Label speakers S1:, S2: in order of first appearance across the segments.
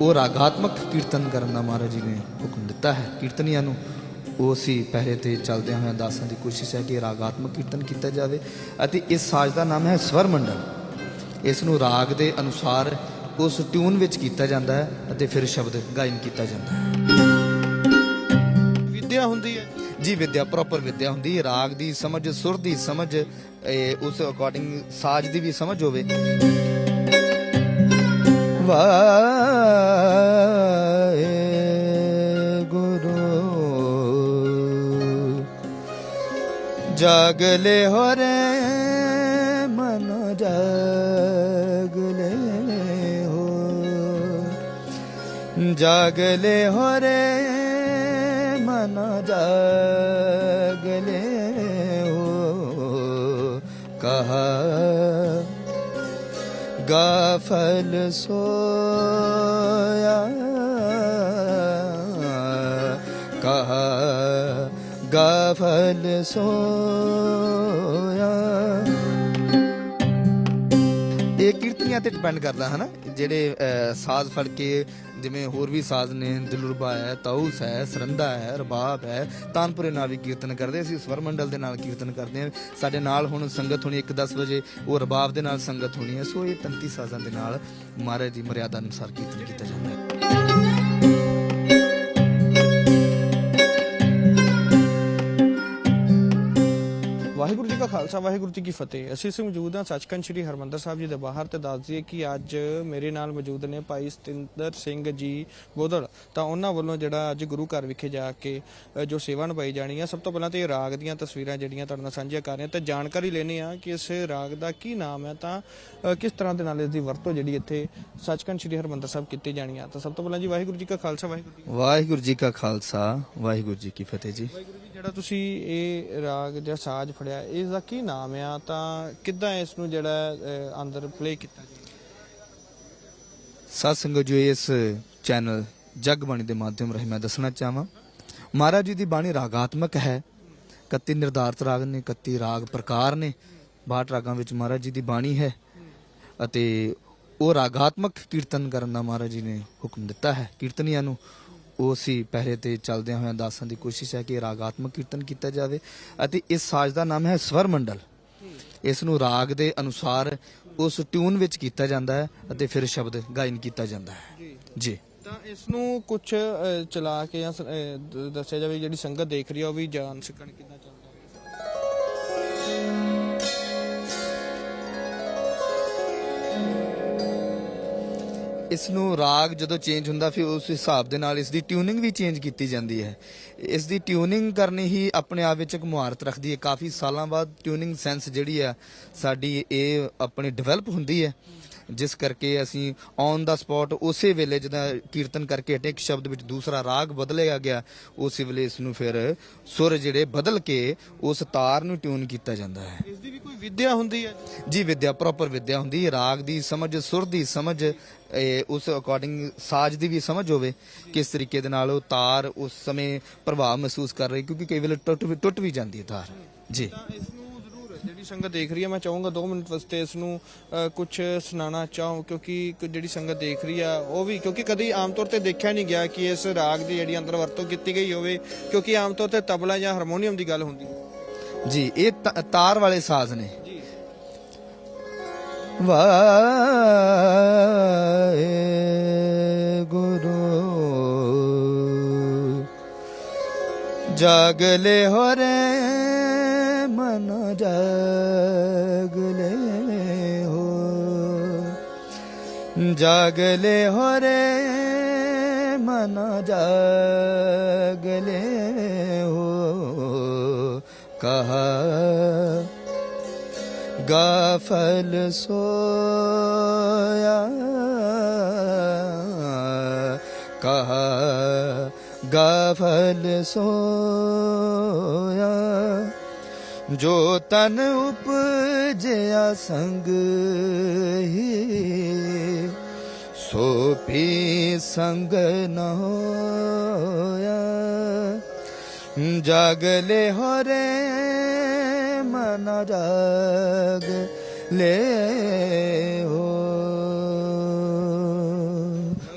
S1: ਉਹ ਰਾਗਾਤਮਕ ਕੀਰਤਨ ਕਰਨ ਦਾ ਮਹਾਰਾਜ ਜੀ ਨੇ ਹੁਕਮ ਦਿੱਤਾ ਹੈ। ਕੀਰਤਨੀਆਂ ਨੂੰ ਉਹ ਅਸੀਂ ਪਹਿਰੇ ਤੇ ਚੱਲਦਿਆਂ ਹੋਇਆਂ ਦਾਸਾਂ ਦੀ ਕੋਸ਼ਿਸ਼ ਹੈ ਕਿ ਰਾਗਾਤਮਕ ਕੀਰਤਨ ਕੀਤਾ ਜਾਵੇ ਅਤੇ ਇਸ ਸਾਜ਼ ਦਾ ਨਾਮ ਹੈ ਸਵਰ ਮੰਡਲ। ਇਸ ਨੂੰ ਰਾਗ ਦੇ ਅਨੁਸਾਰ ਉਸ ਟਿਊਨ ਵਿੱਚ ਕੀਤਾ ਜਾਂਦਾ ਹੈ ਅਤੇ ਫਿਰ ਸ਼ਬਦ ਗਾਇਨ ਕੀਤਾ ਜਾਂਦਾ ਹੈ।
S2: ਵਿਦਿਆ ਹੁੰਦੀ ਹੈ।
S1: ਜੀ ਵਿਦਿਆ ਪ੍ਰੋਪਰ ਵਿਦਿਆ ਹੁੰਦੀ ਹੈ। ਰਾਗ ਦੀ ਸਮਝ ਸੁਰ ਦੀ ਸਮਝ ਉਸ ਅਕੋਰਡਿੰਗ ਸਾਜ਼ ਦੀ ਵੀ ਸਮਝ ਹੋਵੇ। ਵਾਹਿਗੁਰੂ ਜਾਗਲੇ ਹੋ ਰੇ ਮਨ ਜਾਗਲੇ ਹੋ ਜਾਗਲੇ ਹੋ ਰੇ ਮਨ ਜਾਗਲੇ ਹੋ ਕਹਾ ਗਾਫਲ ਸੋ ਗਾਫਲ ਸੋਇਆ ਇਹ ਕੀਰਤਨੀਆਂ ਤੇ ਡਿਪੈਂਡ ਕਰਦਾ ਹੈ ਨਾ ਜਿਹੜੇ ਸਾਜ਼ ਫੜ ਕੇ, ਜਿਵੇਂ ਹੋਰ ਵੀ ਸਾਜ਼ ਨੇ, ਦਲੁਰਬਾ ਹੈ, ਤਾਊਸ ਹੈ, ਸਰੰਦਾ ਹੈ, ਰਬਾਬ ਹੈ, ਤਾਨਪੁਰੇ ਨਾਲ ਵੀ ਕੀਰਤਨ ਕਰਦੇ ਅਸੀਂ, ਸਵਰ ਮੰਡਲ ਦੇ ਨਾਲ ਕੀਰਤਨ ਕਰਦੇ ਹਾਂ। ਸਾਡੇ ਨਾਲ ਹੁਣ ਸੰਗਤ ਹੋਣੀ 1-10 ਵਜੇ, ਉਹ ਰਬਾਬ ਦੇ ਨਾਲ ਸੰਗਤ ਹੋਣੀ ਹੈ। ਸੋ ਇਹ 33 ਸਾਜ਼ਾਂ ਦੇ ਨਾਲ ਮਹਾਰਾਜ ਦੀ ਮਰਿਆਦਾ ਅਨੁਸਾਰ ਕੀਰਤਨ ਕੀਤਾ ਜਾਂਦਾ ਹੈ।
S2: ਵਾਹਿਗੁਰੂ ਖਾਲਸਾ, ਵਾਹਿਗੁਰੂ ਜੀ ਕੀ ਫਤਿਹ। ਅਸੀਂ ਇਸ ਮੌਜੂਦ ਹਾਂ ਸੱਚਖੰਡ ਸ੍ਰੀ ਹਰਮੰਦਰ ਸਾਹਿਬ ਜੀ ਦੇ ਬਾਹਰ ਤੇ ਦੱਸ ਦਈਏ ਕਿ ਅੱਜ ਮੇਰੇ ਨਾਲ ਮੌਜੂਦ ਨੇ ਭਾਈ ਸਤਿੰਦਰ ਸਿੰਘ ਜੀ ਗੋਦੜ ਤਾਂ ਉਹਨਾਂ ਵੱਲੋਂ ਜਿਹੜਾ ਅੱਜ ਗੁਰੂ ਘਰ ਵਿਖੇ ਜਾ ਕੇ ਜੋ ਸੇਵਾ ਨਿਭਾਈ ਜਾਣੀ ਆ, ਸਭ ਤੋਂ ਪਹਿਲਾਂ ਤੇ ਰਾਗ ਦੀਆਂ ਤਸਵੀਰਾਂ ਜਿਹੜੀਆਂ ਤੁਹਾਡੇ ਨਾਲ ਸਾਂਝੀਆਂ ਕਰ ਰਹੇ ਹਾਂ। ਤੇ ਜਾਣਕਾਰੀ ਲੈਣੀ ਆ ਕਿ ਇਸ ਰਾਗ ਦਾ ਕੀ ਨਾਮ ਹੈ, ਤਾਂ ਕਿਸ ਤਰ੍ਹਾਂ ਦੇ ਨਾਲ ਇਸ ਦੀ ਵਰਤੋਂ ਜਿਹੜੀ ਇੱਥੇ ਸੱਚਖੰਡ ਸ੍ਰੀ ਹਰਮੰਦਰ ਸਾਹਿਬ ਕੀਤੀ ਜਾਣੀ ਆ। ਤਾਂ ਸਭ ਤੋਂ ਪਹਿਲਾਂ ਜੀ ਵਾਹਿਗੁਰੂ ਜੀ ਕਾ ਖਾਲਸਾ, ਵਾਹਿਗੁਰੂ ਜੀ
S1: ਵਾਹਿਗੁਰੂ ਜੀ ਕਾ ਖਾਲਸਾ, ਵਾਹਿਗੁਰੂ ਜੀ ਕੀ ਫਤਿਹ ਜੀ।
S2: ਜਿਹੜਾ ਤੁਸੀਂ ਇਹ ਰਾਗ ਜਿਹੜਾ ਸਾਜ਼ ਫੜਿਆ ਇਸ ਦਾ ਕੀ ਨਾਮ ਆ? ਤਾਂ ਕਿੱਦਾਂ ਇਸ ਨੂੰ ਜਿਹੜਾ ਅੰਦਰ ਪਲੇ ਕੀਤਾ ਜੀ?
S1: ਸਾਧ ਸੰਗਤ ਜੋ, ਇਸ ਚੈਨਲ ਜਗਬਾਣੀ ਦੇ ਮਾਧਿਅਮ ਰਾਹੀਂ ਮੈਂ ਦੱਸਣਾ ਚਾਹਾਂ। ਮਹਾਰਾਜ ਜੀ ਦੀ ਬਾਣੀ ਰਾਗਾਤਮਕ ਹੈ। 31 ਨਿਰਧਾਰਤ ਰਾਗ ਨੇ 31 ਰਾਗ ਪ੍ਰਕਾਰ ਨੇ। 62 ਰਾਗਾਂ ਵਿੱਚ ਮਹਾਰਾਜ ਜੀ ਦੀ ਬਾਣੀ ਹੈ। ਅਤੇ ਉਹ ਰਾਗਾਤਮਕ ਕੀਰਤਨ ਕਰਨ ਦਾ ਮਹਾਰਾਜ ਜੀ ਨੇ ਹੁਕਮ ਦਿੱਤਾ ਹੈ। ਕੀਰਤਨੀਆਂ ਨੂੰ ਉਹ ਅਸੀਂ ਪਹਿਰੇ ਤੇ ਚੱਲਦਿਆਂ ਹੋਇਆਂ ਦਾਸਾਂ ਦੀ ਕੋਸ਼ਿਸ਼ ਹੈ ਕਿ ਰਾਗਾਤਮਕ ਕੀਰਤਨ ਕੀਤਾ ਜਾਵੇ ਅਤੇ ਇਸ ਸਾਜ਼ ਦਾ ਨਾਮ ਹੈ ਸਵਰ ਮੰਡਲ। ਇਸ ਨੂੰ ਰਾਗ ਦੇ ਅਨੁਸਾਰ ਉਸ ਟਿਊਨ ਵਿੱਚ ਕੀਤਾ ਜਾਂਦਾ ਹੈ ਅਤੇ ਫਿਰ ਸ਼ਬਦ ਗਾਇਨ ਕੀਤਾ ਜਾਂਦਾ ਹੈ। ਜੀ।
S2: ਤਾਂ ਇਸ ਨੂੰ ਕੁਝ ਚਲਾ ਕੇ ਜਾਂ ਸ- ਦੱਸਿਆ ਜਾਵੇ ਜਿਹੜੀ ਸੰਗਤ ਦੇਖ ਰਹੀ ਆ ਉਹ ਵੀ ਜਾਣ ਸਕਣ ਕਿੱਦਾਂ
S1: ਇਸ ਨੂੰ ਰਾਗ ਜਦੋਂ ਚੇਂਜ ਹੁੰਦਾ ਫਿਰ ਉਸ ਹਿਸਾਬ ਦੇ ਨਾਲ ਇਸ ਦੀ ਟਿਊਨਿੰਗ ਵੀ ਚੇਂਜ ਕੀਤੀ ਜਾਂਦੀ ਹੈ। ਇਸ ਦੀ ਟਿਊਨਿੰਗ ਕਰਨੀ ਹੀ ਆਪਣੇ ਆਪ ਵਿੱਚ ਇੱਕ ਮੁਹਾਰਤ ਰੱਖਦੀ ਹੈ। ਕਾਫੀ ਸਾਲਾਂ ਬਾਅਦ ਟਿਊਨਿੰਗ ਸੈਂਸ ਜਿਹੜੀ ਆ ਸਾਡੀ ਇਹ ਆਪਣੀ ਡਿਵੈਲਪ ਹੁੰਦੀ ਹੈ। ਜਿਸ ਕਰਕੇ ਅਸੀਂ ਔਨ ਦਾ ਸਪੌਟ ਉਸੇ ਵੇਲੇ ਜਦੋਂ ਕੀਰਤਨ ਕਰਕੇ ਹਟੇ ਇੱਕ ਸ਼ਬਦ ਵਿੱਚ ਦੂਸਰਾ ਰਾਗ ਬਦਲਿਆ ਗਿਆ ਉਸੇ ਵੇਲੇ ਇਸ ਨੂੰ ਫਿਰ ਸੁਰ ਜਿਹੜੇ ਬਦਲ ਕੇ ਉਸ ਤਾਰ ਨੂੰ ਟਿਊਨ ਕੀਤਾ ਜਾਂਦਾ ਹੈ।
S2: ਇਸ ਦੀ ਵੀ ਕੋਈ ਵਿਦਿਆ ਹੁੰਦੀ ਹੈ?
S1: ਜੀ ਵਿਦਿਆ ਪ੍ਰੋਪਰ ਵਿਦਿਆ ਹੁੰਦੀ ਹੈ। ਰਾਗ ਦੀ ਸਮਝ ਸੁਰ ਦੀ ਸਮਝ ਇਹ ਉਸ ਅਕੋਰਡਿੰਗ ਸਾਜ਼ ਦੀ ਵੀ ਸਮਝ ਹੋਵੇ ਕਿਸ ਤਰੀਕੇ ਦੇ ਨਾਲ ਉਹ ਤਾਰ ਉਸ ਸਮੇਂ ਪ੍ਰਭਾਵ ਮਹਿਸੂਸ ਕਰ ਰਹੀ ਕਿਉਂਕਿ ਕਈ ਵੇਲੇ ਟੁੱਟ ਵੀ ਟੁੱਟ ਵੀ ਜਾਂਦੀ ਹੈ ਤਾਰ। ਜੀ।
S2: ਜਿਹੜੀ ਸੰਗਤ ਦੇਖ ਰਹੀ ਹੈ ਮੈਂ ਚਾਹੂੰਗਾ 2 ਮਿੰਟ ਵਾਸਤੇ ਇਸ ਨੂੰ ਕੁਝ ਸੁਣਾਉਣਾ ਚਾਹੂੰ ਕਿਉਂਕਿ ਜਿਹੜੀ ਸੰਗਤ ਦੇਖ ਰਹੀ ਆ ਉਹ ਵੀ ਕਿਉਂਕਿ ਕਦੀ ਆਮ ਤੌਰ ਤੇ ਦੇਖਿਆ ਨਹੀਂ ਗਿਆ ਕਿ ਇਸ ਰਾਗ ਦੀ ਜਿਹੜੀ ਅੰਦਰ ਵਰਤੋਂ ਕੀਤੀ ਗਈ ਹੋਵੇ ਕਿਉਂਕਿ ਆਮ ਤੌਰ ਤੇ ਤਬਲਾ ਜਾਂ ਹਾਰਮੋਨੀਅਮ ਦੀ ਗੱਲ ਹੁੰਦੀ
S1: ਜੀ ਇਹ ਤਾਰ ਵਾਲੇ ਸਾਜ਼ ਨੇ।
S2: ਜੀ।
S1: ਜਾਗਲੇ ਹੋ ਰੇ, ਮਨ ਜਾਗਲੇ ਹੋ। ਜਾਗਲੇ ਹੋ ਰੇ, ਮਨ ਜਾਗਲੇ ਹੋ। ਕਹਾ ਗਾਫਲ ਸੋ ਗਾਫਲ ਸੋਇਆ, ਜੋ ਤਨ ਉਪਜਿਆ ਸੰਗ ਹੀ, ਸੋ ਪੀ ਸੰਗ ਨਾ ਹੋਇਆ। ਜਾਗਲੇ ਹੋ ਮਨ ਜਾਗ ਲੈ ਹੋ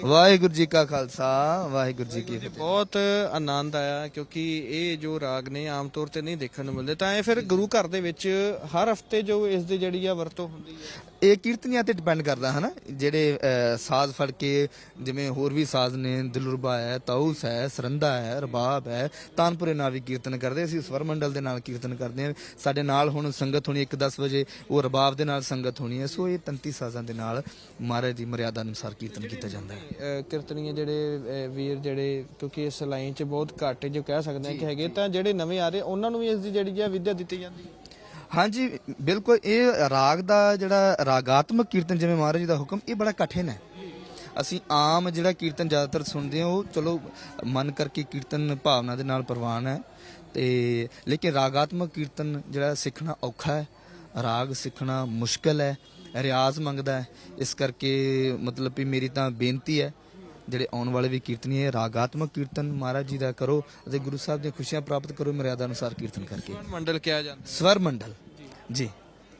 S1: ਵਾਹਿਗੁਰੂ ਜੀ ਕਾ ਖਾਲਸਾ ਵਾਹਿਗੁਰੂ ਜੀ ਕੀ ਫਤਿਹ।
S2: ਬਹੁਤ ਆਨੰਦ ਆਇਆ ਕਿਉਂਕਿ ਇਹ ਜੋ ਰਾਗ ਨੇ ਆਮ ਤੌਰ ਤੇ ਨਹੀਂ ਦੇਖਣ ਨੂੰ ਮਿਲਦੇ ਤਾਂ ਇਹ ਫਿਰ ਗੁਰੂ ਘਰ ਦੇ ਵਿੱਚ ਹਰ ਹਫ਼ਤੇ ਜੋ ਇਸ ਦੀ ਜਿਹੜੀ ਆ ਵਰਤੋਂ ਹੁੰਦੀ ਹੈ।
S1: ਇਹ ਕੀਰਤਨੀਆਂ ਤੇ ਡਿਪੈਂਡ ਕਰਦਾ ਹਨਾ? ਜਿਹੜੇ ਅਹ, ਸਾਜ਼ ਫੜ ਕੇ ਜਿਵੇਂ ਹੋਰ ਵੀ ਸਾਜ਼ ਨੇ ਦਿਲਰਬਾ ਹੈ ਤਾਊਸ ਹੈ ਸਰੰਦਾ ਹੈ ਰਬਾਬ ਹੈ ਤਾਨਪੁਰੇ ਨਾਲ ਵੀ ਕੀਰਤਨ ਕਰਦੇ ਅਸੀਂ ਸਵਰ ਮੰਡਲ ਦੇ ਨਾਲ ਕੀਰਤਨ ਕਰਦੇ ਹਾਂ ਸਾਡੇ ਨਾਲ ਹੁਣ ਸੰਗਤ ਹੋਣੀ 1-10 ਵਜੇ ਉਹ ਰਬਾਬ ਦੇ ਨਾਲ ਸੰਗਤ ਹੋਣੀ ਹੈ। ਸੋ ਇਹ 33 ਸਾਜ਼ਾਂ ਦੇ ਨਾਲ ਮਹਾਰਾਜ ਦੀ ਮਰਿਆਦਾ ਅਨੁਸਾਰ ਕੀਰਤਨ ਕੀਤਾ ਜਾਂਦਾ ਹੈ।
S2: ਅਹ ਕੀਰਤਨੀਏ ਜਿਹੜੇ ਵੀਰ ਜਿਹੜੇ ਕਿਉਂਕਿ ਇਸ ਲਾਈਨ 'ਚ ਬਹੁਤ ਘੱਟ ਜੋ ਕਹਿ ਸਕਦੇ ਆ ਕਿ ਹੈਗੇ ਤਾਂ ਜਿਹੜੇ ਨਵੇਂ ਆ ਰਹੇ ਉਹਨਾਂ ਨੂੰ ਵੀ ਇਸ ਦੀ ਜਿਹੜੀ ਆ ਵਿਦਿਆ ਦਿੱਤੀ ਜਾਂਦੀ ਹੈ।
S1: ਹਾਂਜੀ, ਬਿਲਕੁਲ, ਇਹ ਰਾਗ ਦਾ ਜਿਹੜਾ ਰਾਗਾਤਮਕ ਕੀਰਤਨ ਜਿਵੇਂ ਮਹਾਰਾਜ ਜੀ ਦਾ ਹੁਕਮ, ਇਹ ਬੜਾ ਕਠਿਨ ਹੈ। ਅਸੀਂ ਆਮ ਜਿਹੜਾ ਕੀਰਤਨ ਜ਼ਿਆਦਾਤਰ ਸੁਣਦੇ ਹਾਂ, ਉਹ ਚਲੋ ਮਨ ਕਰਕੇ ਕੀਰਤਨ ਭਾਵਨਾ ਦੇ ਨਾਲ ਪ੍ਰਵਾਨ ਹੈ। ਤੇ ਲੇਕਿਨ ਰਾਗਾਤਮਕ ਕੀਰਤਨ ਜਿਹੜਾ ਸਿੱਖਣਾ ਔਖਾ ਹੈ, ਰਾਗ ਸਿੱਖਣਾ ਮੁਸ਼ਕਲ ਹੈ, ਰਿਆਜ਼ ਮੰਗਦਾ ਹੈ। ਇਸ ਕਰਕੇ ਮਤਲਬ ਵੀ ਮੇਰੀ ਤਾਂ ਬੇਨਤੀ ਹੈ ਜਿਹੜੇ ਆਉਣ ਵਾਲੇ ਵੀ ਕੀਰਤਨੀ ਹੈ ਰਾਗਾਤਮਕ ਕੀਰਤਨ ਮਹਾਰਾਜ ਜੀ ਦਾ ਕਰੋ ਅਤੇ ਗੁਰੂ ਸਾਹਿਬ ਦੀਆਂ ਖੁਸ਼ੀਆਂ ਪ੍ਰਾਪਤ ਕਰੋ ਮਰਿਆਦਾ ਅਨੁਸਾਰ ਕੀਰਤਨ ਕਰਕੇ।
S2: ਮੰਡਲ ਕਿਹਾ ਜਾਂਦਾ।
S1: ਸਵਰ ਮੰਡਲ। ਜੀ।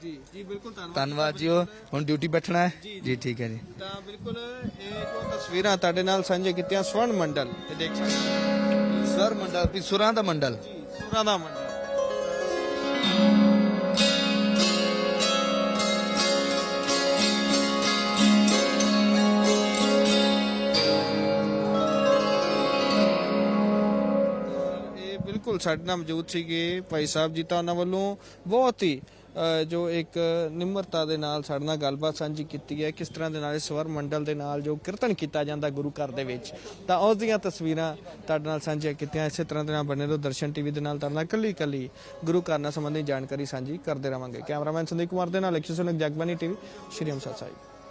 S2: ਜੀ ਜੀ ਬਿਲਕੁਲ ਧੰਨਵਾਦ।
S1: ਧੰਨਵਾਦ ਜੀ ਹੁਣ ਡਿਊਟੀ ਬੈਠਣਾ ਹੈ? ਜੀ ਠੀਕ ਹੈ ਜੀ।
S2: ਤਾਂ ਬਿਲਕੁਲ ਇਹ ਜੋ ਤਸਵੀਰਾਂ ਤੁਹਾਡੇ ਨਾਲ ਸਾਂਝੇ ਕੀਤੀਆਂ ਸਵਰਨ ਮੰਡਲ। ਇਹ ਦੇਖ ਸਕਦੇ
S1: ਸਵਰ ਮੰਡਲ। ਵੀ ਸੁਰਾਂ ਦਾ ਮੰਡਲ।
S2: ਜੀ ਸੁਰਾਂ ਦਾ ਮੰਡਲ। ਬਿਲਕੁਲ ਸਾਡੇ ਨਾਲ ਮੌਜੂਦ ਸੀਗੇ ਭਾਈ ਸਾਹਿਬ ਜੀ ਤਾਂ ਉਹਨਾਂ ਵੱਲੋਂ ਬਹੁਤ ਹੀ ਜੋ ਇੱਕ ਨਿਮਰਤਾ ਦੇ ਨਾਲ ਸਾਡੇ ਨਾਲ ਗੱਲਬਾਤ ਸਾਂਝੀ ਕੀਤੀ ਹੈ, ਕਿਸ ਤਰ੍ਹਾਂ ਦੇ ਨਾਲ ਇਸ ਸਵਰ ਮੰਡਲ ਦੇ ਨਾਲ ਜੋ ਕੀਰਤਨ ਕੀਤਾ ਜਾਂਦਾ ਗੁਰੂ ਘਰ ਦੇ ਵਿੱਚ, ਤਾਂ ਉਸ ਦੀਆਂ ਤਸਵੀਰਾਂ ਤੁਹਾਡੇ ਨਾਲ ਸਾਂਝੀਆਂ ਕੀਤੀਆਂ, ਇਸੇ ਤਰ੍ਹਾਂ ਦੇ ਨਾਲ ਬਣੇ ਰਹੋ, ਦਰਸ਼ਨ ਟੀਵੀ ਦੇ ਨਾਲ ਤੁਹਾਡੇ ਨਾਲ ਕੱਲੀ ਕੱਲੀ ਗੁਰੂ ਘਰ ਨਾਲ ਸੰਬੰਧੀ ਜਾਣਕਾਰੀ ਸਾਂਝੀ ਕਰਦੇ ਰਵਾਂਗੇ। ਕੈਮਰਾਮੈਨ ਸੰਦੀਪ ਕੁਮਾਰ ਦੇ ਨਾਲ ਲక్ష్ਮੀ ਸੁਨਕ ਜਗਬਾਨੀ ਟੀਵੀ, ਸ਼੍ਰੀ ਅੰਮ੍ਰਿਤਸਰ ਸਾਹਿਬ।